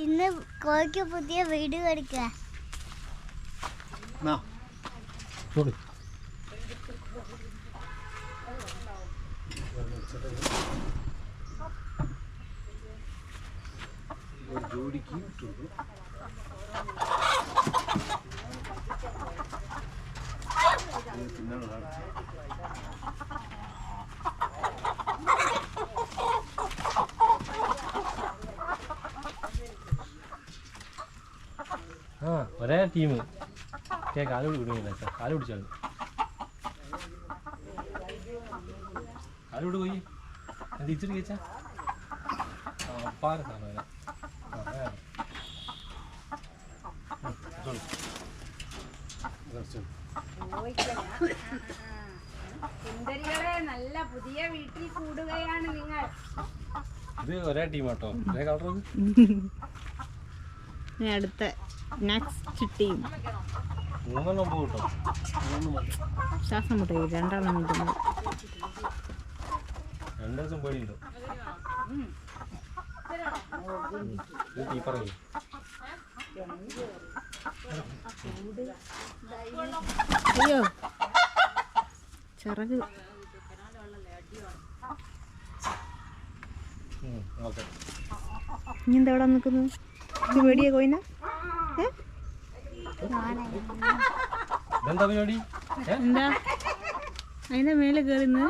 ഇന്ന് കോഴിക്ക് പുതിയ വീട് കൊടുക്കുക ജോഡിക്ക് തിന്നാനുള്ള ആ ഒരേ ടീം. കേ കാൽ വിടുകയില്ല സാർ കാൽ പിടിച്ചാൽ കാൽ വിട് പോയി. എന്ത് ഇച്ചിരി കേച്ചാ? അപ്പാര സാധനം സുന്ദരികളെ നല്ല പുതിയ വീട്ടിൽ കൂടുകയാണ് നിങ്ങൾ. ഇത് ഒരേ ടീം കേട്ടോ ഒരേ കളർ അടുത്ത. നെക്സ്റ്റ് ടീം ശ്വാസം മുട്ടേ രണ്ടെണ്ണം അയ്യോ. ചിറക്. ഇനി എന്താ നിക്കുന്നു നിൽക്കുന്നു പേടിയ കോയിന ഇതെന്താ പരിപാടി? എന്താ? അതിന്റെ മേലെ കയറുന്നു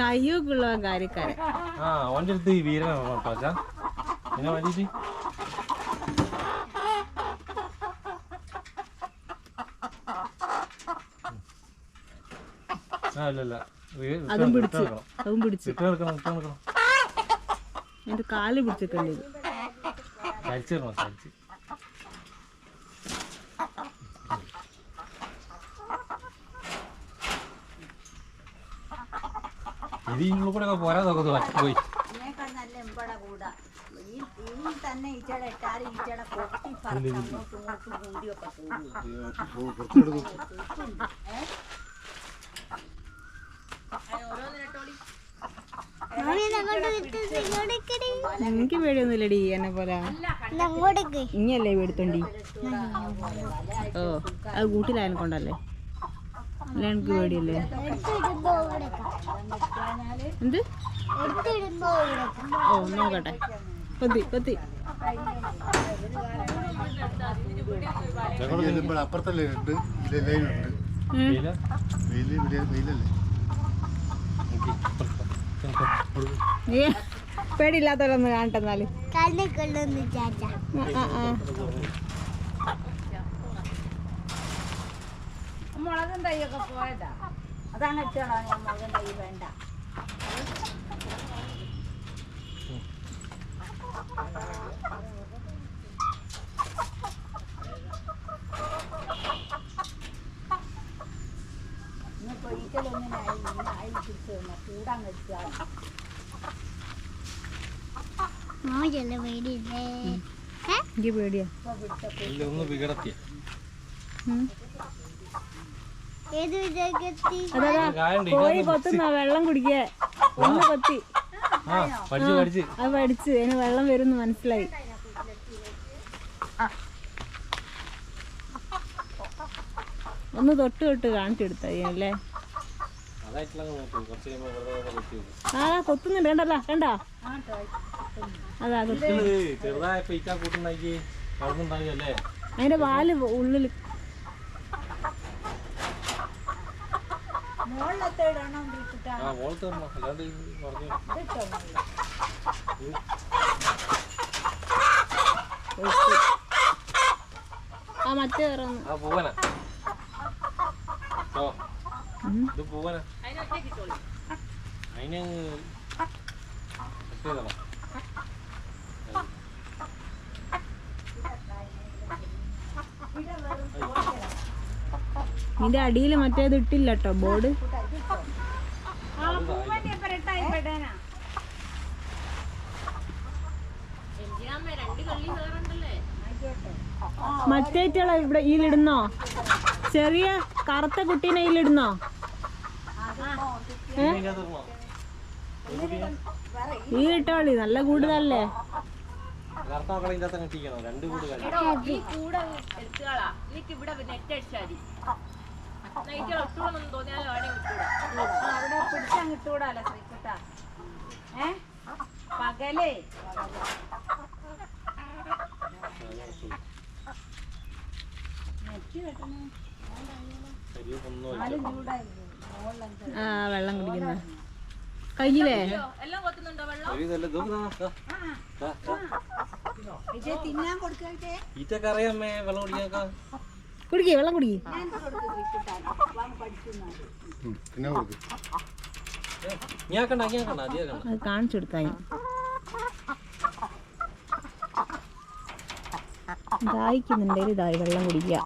കയ്യൂക്കുള്ള കാര്യക്കാരൻ. ആ അവന്റെ അടുത്ത് വീരനാണ് കേട്ടോ അച്ഛാ. ആ ഇല്ല ഇല്ല. അതും പിടിച്ചു. അതും പിടിച്ചു. നടക്കണം. അതിന്റെ കാൽ പിടിച്ചിട്ടുണ്ട്. ഇത് കഴിച്ച് ഇങ്ങോട്ട് കൂടെ പോരാ നോക്കുന്നത് പോയി. തന്നെ ഈച്ചയുടെ ഇട്ടാൽ ഈച്ചയുടെ കൊത്തി പറച്ച് അങ്ങോട്ടും ഇങ്ങോട്ടും കൂടിയൊക്കെ കൂടും കുറച്ചെടുക്കും മാമി അങ്ങോട്ട് വിട്ട് ഇങ്ങോട്ടേക്കടി എനിക്ക് പേടിയൊന്നുമില്ലടി എന്നെ പോലെ. ഇനിയല്ലേ പേടിത്തോണ്ടി? ഓ അത് കൂട്ടിലായനെ കൊണ്ടല്ലേ? അല്ല എനിക്ക് പേടിയല്ലേ? എന്ത്? ഓ നോക്കട്ടെ. കൊത്തി ഇവിടെ അപ്പുറത്തല്ലേ ഉണ്ട് വെയിലല്ലേ പേടിയില്ലാത്തവരൊന്ന് കാണട്ടെ എന്നാൽ. മുളകും തൈയൊക്കെ പോയതാ. അതാണ് മുളകും തൈ വേണ്ട. വന്ന കൂടാൻ കഴിച്ചാൽ മാമയ്ക്കല്ലേ പേടിയില്ലേ എനിക്ക് പേടിയാ ഇല്ല ഒന്ന് വികടത്തിയ ഉം. ഏത് വിധേയത്തി കോഴി കൊത്തുന്ന വെള്ളം കുടിക്കുക. ഒന്ന് കൊത്തി അത് പഠിച്ച് അതിന് വെള്ളം വരുമെന്ന് മനസ്സിലായി. ഒന്ന് തൊട്ട് തൊട്ട് കാണിച്ചെടുത്ത അല്ലേ ആ കൊത്തുന്നുണ്ട് കണ്ടല്ല കണ്ടാ അതാ അതിന്റെ വാൽ ഉള്ളിൽ. ആ മറ്റേ ഇറങ്ങുന്നു ആ പൂവന. ഓ. ഇത് പൂവന അതിന് ഇതിന്റെ അടിയിൽ മറ്റേത് ഇട്ടില്ല കേട്ടോ ബോർഡ്. ആ കള്ളി ഇപ്പരട്ടായി പെടാനാ മറ്റേറ്റുള്ള ഇവിടെ ഇതിലിടുന്നോ ചെറിയ കറുത്ത കുട്ടീനെ ഇതിലിടുന്നോ ഈ ഇട്ടോളി നല്ല കൂടുതലല്ലേ? കറുത്ത ആ വെള്ളം കുടിക്കുന്ന. കഴിഞ്ഞില്ലേ? എല്ലാം കൊത്തുന്നുണ്ടോ വെള്ളം കാണിച്ചു ഇതല്ല സുഖമായി ഇതിന്റെ വെള്ളം കുടിക്കുക.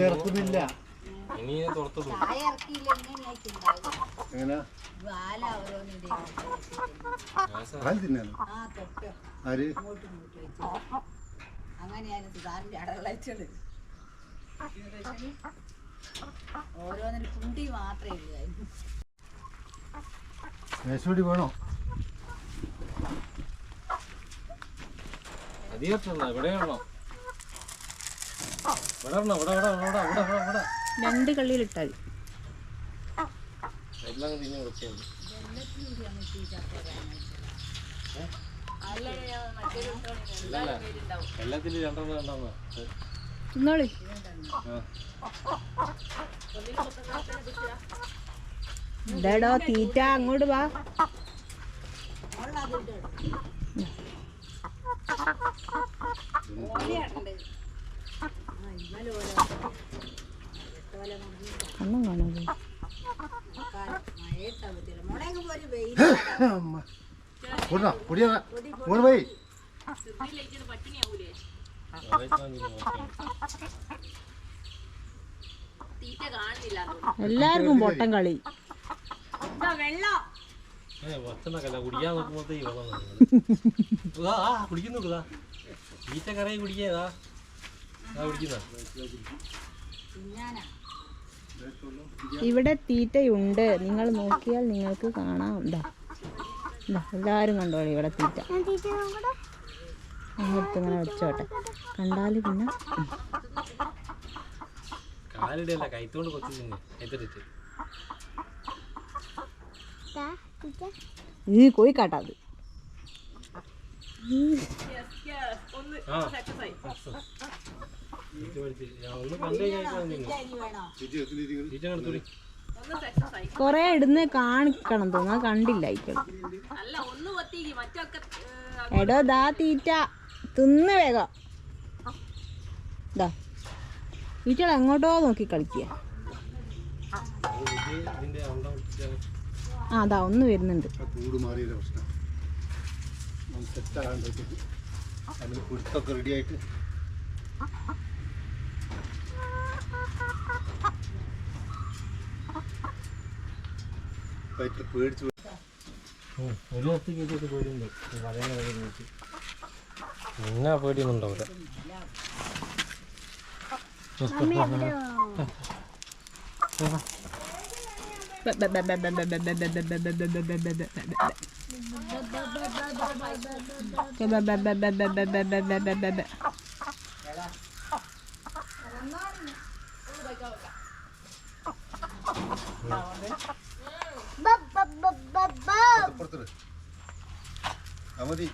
ഇറക്കുന്നില്ല. ഇനി തുറത്തു തുറത്തിടും ചായ ഇറക്കിയില്ല എങ്ങനെയായിട്ടുണ്ടാവും എങ്ങനെ വാല ഓരോന്നിന്റെ പാൽ ആര്? അങ്ങനെയാണ് സുധാറിന്റെ ഓരോന്നിന് കുണ്ടി മാത്രമേ ഉള്ളൂ മേശോടി വേണോ? രണ്ട് ഇട്ടണ്ട ഇവിടെ വേണോ ഇവിടെ വരണോ ഇവിടെ ഇവിടെ ഇവിടെ ഇവിടെ ഇവിടെ ഇവിടെ രണ്ട് കള്ളിയിലിട്ടാൽ എല്ലാം തിന്നെ വെച്ചുണ്ട് എല്ലാത്തിലും രണ്ടെണ്ണം രണ്ടെണ്ണം തിന്നോളി തീറ്റ അങ്ങോട്ട് വാ കണ്ണും കാണാതെ പൊടിനാ പൊടിയാ മോൾ പോയി. തീറ്റ എല്ലാവർക്കും പൊട്ടം കളി വെള്ളം കുടിക്കാൻ നോക്കുമ്പോഴത്തേ വെള്ളം ഇതാ ഈറ്റ കറയി കുടിക്കാതാ കുടിക്കുന്ന ഇവിടെ തീറ്റയുണ്ട്. നിങ്ങൾ നോക്കിയാൽ നിങ്ങൾക്ക് കാണാം. ഇതാ എല്ലാവരും കണ്ടോളി ഇവിടെ തീറ്റ. അങ്ങോട്ട് ഇങ്ങനെ വെച്ചോട്ടെ. കണ്ടാൽ പിന്നെ ഈ കോഴിക്കാട്ടാ അത്. ഒന്ന് കൊറേ ഇടുന്ന് കാണിക്കണം തോന്നാ കണ്ടില്ല എടോ ദാ തീറ്റ. തിന്ന് വേഗം. ദാ. ഈറ്റകൾ എങ്ങോട്ടോ നോക്കി കുടിച്ചാൽ ആ അതാ ഒന്ന് വരുന്നുണ്ട്. ആ കൂട് മാറിയതിന്റെ പ്രശ്നം ഒന്ന് സെറ്റാകാണ്ടേക്ക് പേടിച്ചു കുരുത്തൊക്കെ റെഡിയായിട്ട് വയറ്റിൽ പേടിച്ച് പോയി. ഒരു കത്തി കേട്ടിട്ട് പേടിയുണ്ട് പിന്നെ പേടിയൊന്നും ഉണ്ടാവില്ല ബബ് മതി.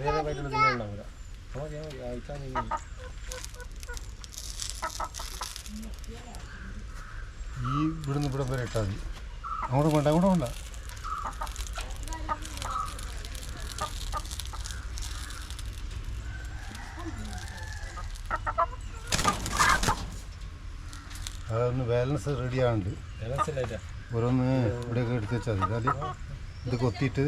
വേറെ പറ്റുന്ന പിന്നെ ഉണ്ടാവില്ല അപ്പോൾ ഞാൻ അയച്ചാൽ നിങ്ങൾ ഈ ഇവിടുന്ന് ഇവിടെ വരെ ഇട്ടാൽ മതി. അങ്ങോട്ട് വേണ്ട അങ്ങോട്ട് വേണ്ട ബാലൻസ് റെഡി ആവുന്നുണ്ട് ഓരോന്ന് ഇവിടെയൊക്കെ എടുത്ത് വെച്ചാൽ മതി. അതായത് ഇത് കൊത്തിയിട്ട്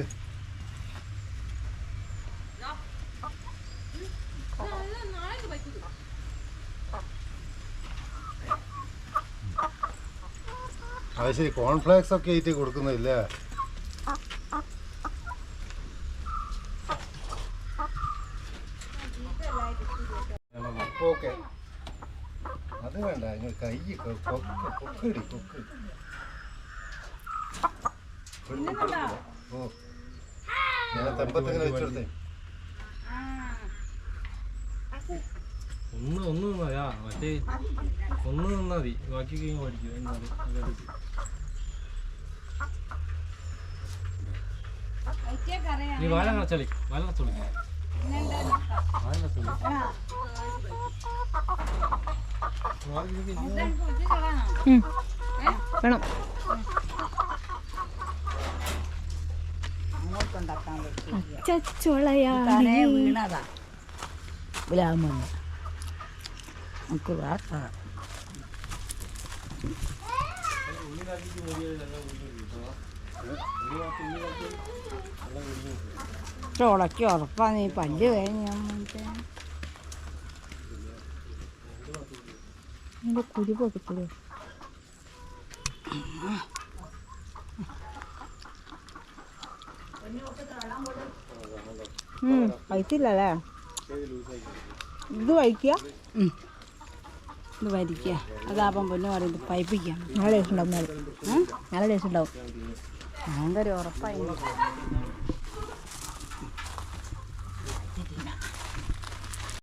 അത് ശരി കോൺഫ്ലേക്സ് ഒക്കെ ആയിട്ട് കൊടുക്കുന്നില്ലേ? അത് വേണ്ട നിങ്ങൾ കൈ കൊക്ക് കൊക്കിടി കൊക്ക് ഓ. ഞാൻ തെമ്പത്തിങ്ങനെ വെച്ചെടുത്തേ ഒന്ന് ഒന്ന് നിന്നാ മറ്റേ ഒന്ന് നിന്നാ മതി. ബാക്കി കഴിഞ്ഞ് പഠിക്കും എന്നാൽ. നീ വാല കടച്ചളി വാല കടച്ചോളി വാല കടച്ചോളി ഉം. വേണം. അങ്ങോട്ടുണ്ടാക്കാൻ പറ്റില്ല ചച്ചുളയാണ് തലേ വീണതാ. ബ്രാഹ്മണ നമുക്ക് വാർത്ത. ചുളക്ക് ഉറപ്പാ നീ പല്ല് കഴിഞ്ഞ എന്റെ കുരു പൊട്ടിച്ചത് കഴിച്ചില്ലല്ലേ ഇത് കഴിക്കുക ഇത് വരിക്കുക അതാപ്പം പൊന്നു പറയുന്നത് പൈപ്പിക്കാം നല്ല ടേസ്റ്റ് ഉണ്ടാവും. നല്ല ടേസ്റ്റ് ഉണ്ടാവും ഭയങ്കര ഉറപ്പായി